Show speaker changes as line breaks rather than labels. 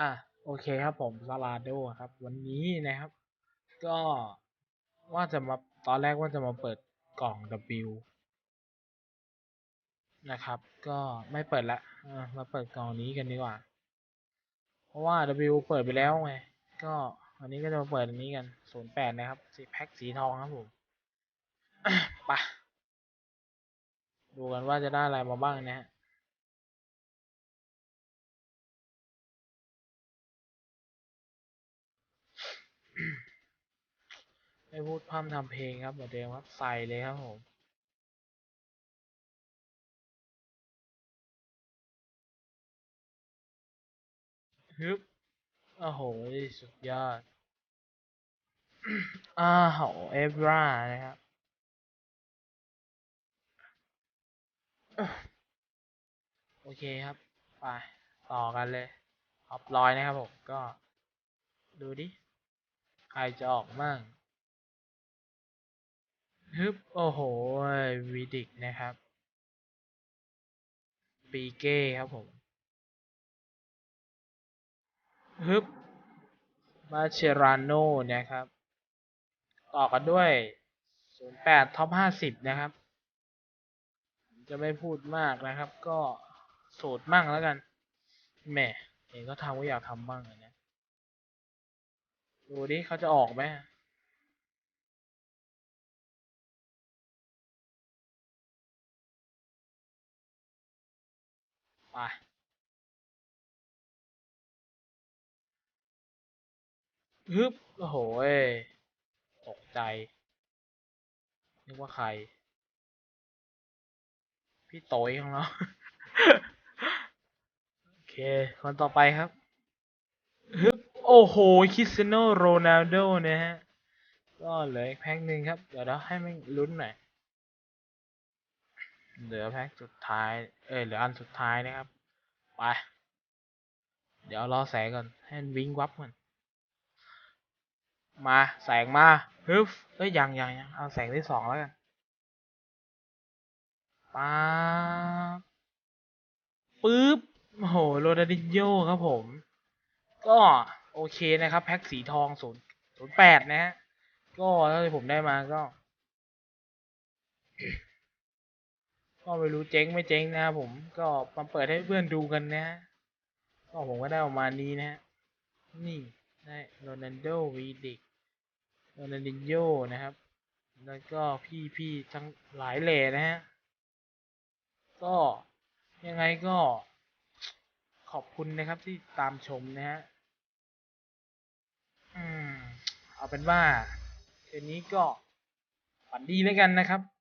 อะโอเคครับผมซาลาโดครับ วันนี้นะครับ ก็ว่าจะมาตอนแรกว่าจะมาเปิดกล่อง W นะครับ ก็ไม่เปิดละมาเปิดกล่องนี้กันดีกว่า เพราะว่า W เปิดไปแล้วไงก็อันนี้ก็จะมาเปิดอันนี้กัน08นะครับสีแพ็คสีทองครับผมปะดูกันว่าจะได้อะไรมาบ้างนะฮะ ไม่พูดพร่ำทำเพลงครับเหมือนเดิมครับ ใส่เลยครับผมฮึบโอ้โห สุดยอด อ้าวเอฟรานะครับ โอเคครับ ไป ต่อกันเลยออฟร้อยนะครับผม ก็ ดูดิ ใครจะออกมั่ง ฮึบโอ้โหวีดิกนะครับ ปีเก้ครับผม ฮึบมาเชราโนนะครับ ต่อกันด้วย 08ท็อป50 นะครับ จะไม่พูดมากนะครับ ก็สูตรมั่งแล้วกันแหมเห็นก็ทำก็อยากทำบ้างเลยนะ ดูดิเขาจะออกไหม ไปฮึบโอ้โหตกใจ นึกว่าใคร พี่โตยของเรา โอเค คนต่อไปครับฮึบโอ้โหคริสเตียโนโรนัลโดนะฮะ ก็เหลืออีกแพ็คหนึ่งครับ เดี๋ยวเราให้มันลุ้นหน่อย เหลือแพ็คสุดท้าย เอ้ยเหลืออันสุดท้ายนะครับ ไป เดี๋ยวรอแสงก่อน ให้มันวิ่งวับก่อนมาแสงมาฮึบเอ้ยยังยังยังเอาแสงที่สองแล้วกันป๊าบปึ๊บโอ้โหโรนัลดินโญ่ครับผม ก็โอเคนะครับ แพ็คสีทองศูนย์ศูนย์แปดนะฮะ ก็ถ้าผมได้มาก็ ก็ไม่รู้เจ๊งไม่เจ๊งนะครับผมก็มาเปิดให้เพื่อนดูกันนะ ก็ผมก็ได้ประมานี้นะนี่ได้โรนัลโดวีดิกโรนัลดินโญ่นะครับ แล้วก็พี่พี่ทั้งหลายเหล่นะฮะก็ยังไงก็ขอบคุณนะครับที่ตามชมนะฮะอืม เอาเป็นว่าคืนนี้ก็ฝันดีแล้วกันนะครับ